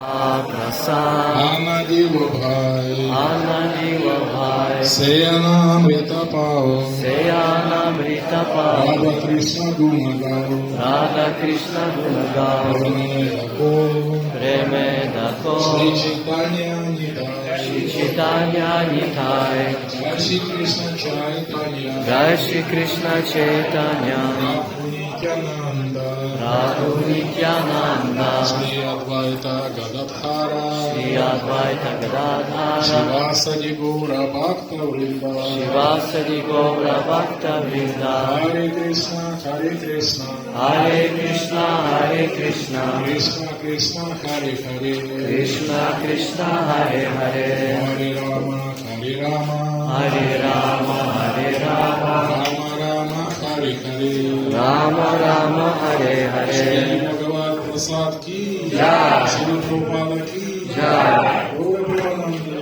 आनदीव भाई भाई सेयानामृत पाओ सेयानामृत पाओ राधा कृष्ण गुण गाओ राधा कृष्ण गुण गाओ प्रेमेदको प्रेमेदको श्री चैतन्य। निधाय श्री चैतन्य निधाय जय श्री कृष्ण चैतन्य। जय श्री कृष्ण चैतन्य नित्यानन्दा श्री अद्वैत गदधारा श्री अद्वैत गदाधारा शिवासरि गौरभक्तवृन्द शिवासरि गौरभक्तवृन्द हरे कृष्ण हरे कृष्ण। हरे कृष्ण हरे कृष्ण। कृष्ण कृष्ण हरे हरे। कृष्ण कृष्ण हरे हरे। हरे राम हरे राम। हरे राम हरे Ram. Shri Hare Bhagavad Prasad ki Jai. Shri Prabhupada ki Jai. Gaura Premanande.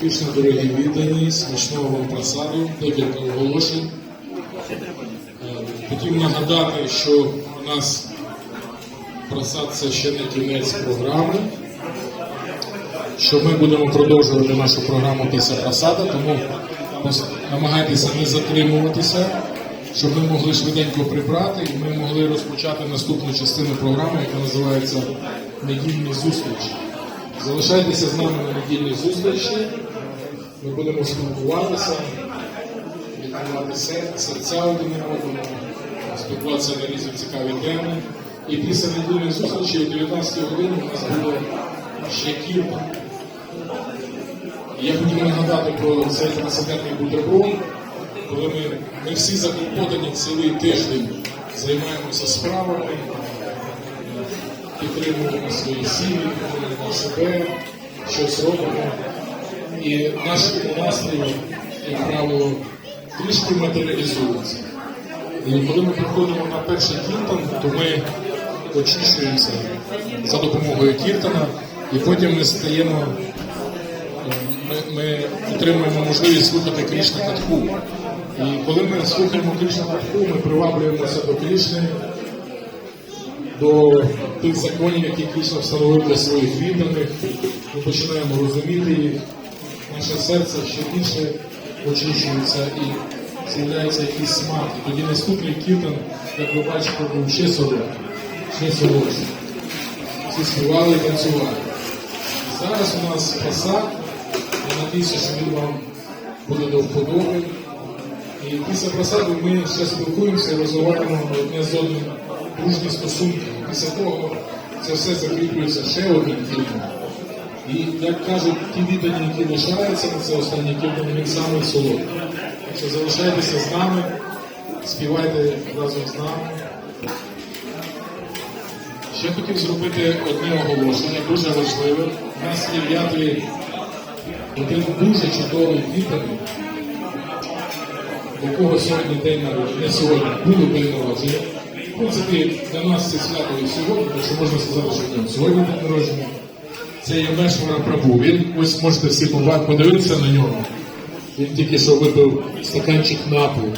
Пісня, дорогі віддані, смачного вам просаду, декілька оголошень. Е, Хотів нагадати, що у нас просад це ще не кінець програми, що ми будемо продовжувати нашу програму після просада, тому намагайтеся не затримуватися, щоб ми могли швиденько прибрати і ми могли розпочати наступну частину програми, яка називається Недільні зустрічі. Залишайтеся з нами на недільній зустрічі. Ми будемо спілкуватися, відкривати серця один одному, спілкуватися на різні цікаві теми. І після недільної зустрічі о 19 годині у нас буде ще кілька. Я хотів нагадати про цей трансцендентний бутерброд, коли ми, ми всі заклопотані цілий тиждень займаємося справами, підтримуємо свої сім'ї, підтримуємо себе, щось робимо. І наш настрій, як правило, трішки матеріалізується. І коли ми приходимо на перший кіртан, то ми очищуємося за допомогою кіртана, і потім ми стаємо, ми, ми отримуємо можливість слухати Крішна Катху. І коли ми слухаємо Крішна Катху, ми приваблюємося до Крішни, до тих законів, які Крішна встановив для своїх відданих. Ми починаємо розуміти їх, наше серце ще більше очищується і з'являється якийсь смак. І тоді наступний кіртан, як ви бачите, був ще солодкий, ще солодший. Всі співали і танцювали. Зараз у нас посад, я надіюся, що він вам буде до вподоби. І після просаду ми ще спілкуємося і розвиваємо одне з одним дружні стосунки. Після того це все закріплюється ще одним кілька. І як кажуть, ті віддані, які лишаються на це останнє кілька, він самий солодкий. Так що залишайтеся з нами, співайте разом з нами. Ще хотів зробити одне оголошення, дуже важливе. У нас є Ятрі один дуже чудовий відданий, у кого сьогодні день народження, не сьогодні, було день народження. В принципі, для нас це свято і сьогодні, тому що можна сказати, що в сьогодні день народження. Це є Мешвара Прабу. Він ось можете всі подивитися на нього. Він тільки що випив стаканчик напою.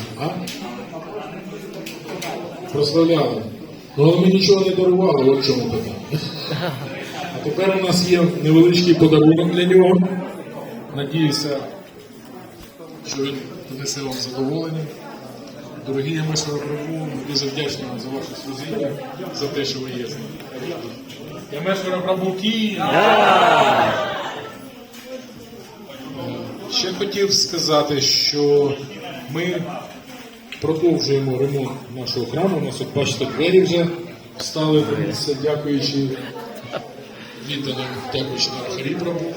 Прославляли. Ну, але ми нічого не дарували, от чому питання. А тепер у нас є невеличкий подарунок для нього. Надіюся, що він принесе вам задоволення. Дорогі Ямешвара Прабу, дуже вдячні вам за ваше служіння, за те, що ви є з нами. Ямешвара Прабу Ки! Ще хотів сказати, що ми продовжуємо ремонт нашого храму. У нас, от бачите, двері вже стали дякуючи відданим, дякуючи на Прабу.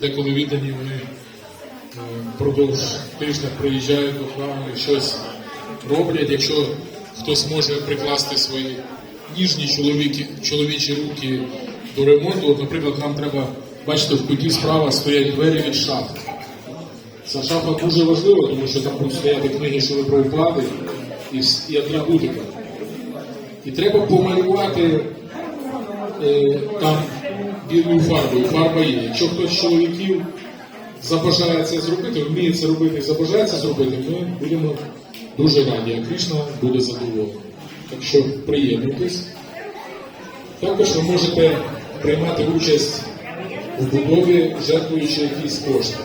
Деколи віддані вони е, впродовж тижня приїжджають до храму і щось роблять. Якщо хтось може прикласти свої ніжні чоловіки, чоловічі руки до ремонту, от, наприклад, нам треба, бачите, в куті справа стоять двері від шафи. Ця шафа дуже важлива, тому що там будуть стояти книги, що ви Прабхупади і, і атрибутика. І треба помалювати е, там білою фарбою. Фарба є. Якщо хтось з чоловіків забажає це зробити, вміє це робити і забажає це зробити, ми будемо дуже раді, а Кришна буде задоволений. Так що приєднуйтесь. Також ви можете приймати участь у будові, жертвуючи якісь кошти.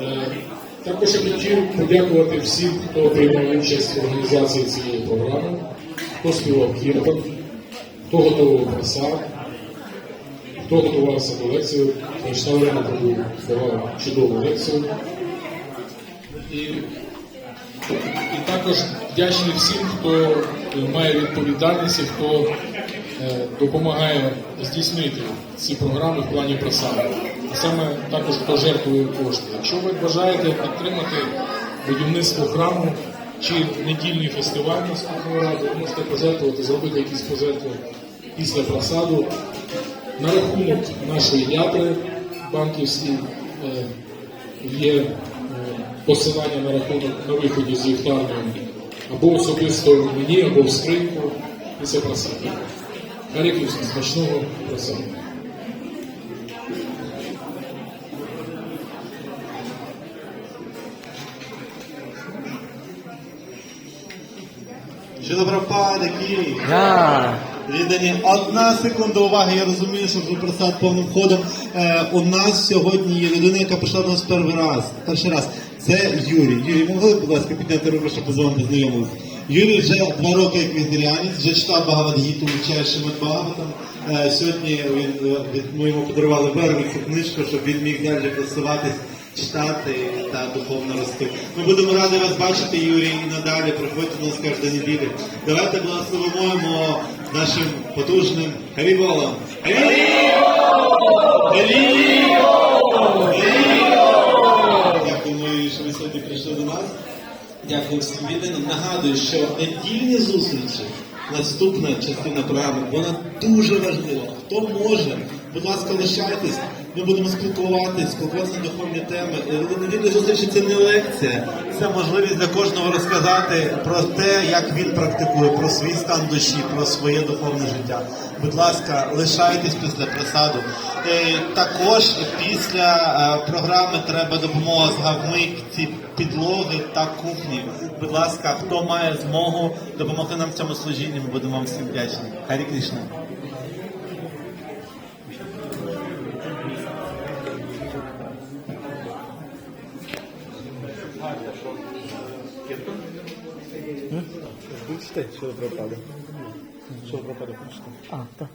Е, Також я хотів подякувати всім, хто приймав участь в організації цієї програми, хто співав кіртон, хто готував просад, хто готувався до лекції. Вячеслав Рена давав чудову лекцію. І, і також вдячний всім, хто має відповідальність і хто е, допомагає здійснити ці програми в плані просади. А саме також хто жертвує кошти. Якщо ви бажаєте підтримати будівництво храму чи недільний фестиваль наступного раду, ви можете пожертвувати, зробити якісь пожертви після просаду. На рахунок нашої ядри банківській е, є е, посилання на рахунок на виході з ліхтарною або особисто мені, або в скриньку після просади. Харківського смачного просаду. Що пропаде, Кирій? Да. Віддані, одна секунда уваги, я розумію, що вже просад повним ходом. Е, у нас сьогодні є людина, яка прийшла до нас перший раз. Перший раз. Це Юрій. Юрій, могли б, будь ласка, підняти руку, щоб з вами познайомилися? Юрій вже два роки як вегетаріанець, вже читав Багавадгіту, вивчає Шимат Багаватам. Е, сьогодні він, е, від- ми йому подарували Верві цю книжку, щоб він міг далі просуватись, читати та духовно рости. Ми будемо раді вас бачити, Юрій, і надалі. Приходьте до нас кожної неділі. Давайте благословимо нашим потужним Харіболом. Дякуємо, що ви сьогодні прийшли до нас. Дякую всім відданим. Нагадую, що недільні зустрічі, наступна частина програми, вона дуже важлива. Хто може, будь ласка, лишайтесь. Ми будемо спілкуватись, спілкуватися на духовні теми. Недільні зустрічі це не лекція, це можливість для кожного розказати про те, як він практикує, про свій стан душі, про своє духовне життя. Будь ласка, лишайтесь після присаду. Е, Також після е, програми треба допомога з гавмикці, підлоги та кухні. Будь ласка, хто має змогу допомогти нам в цьому служінні, ми будемо вам всім вдячні. Харі Кришна. А, так.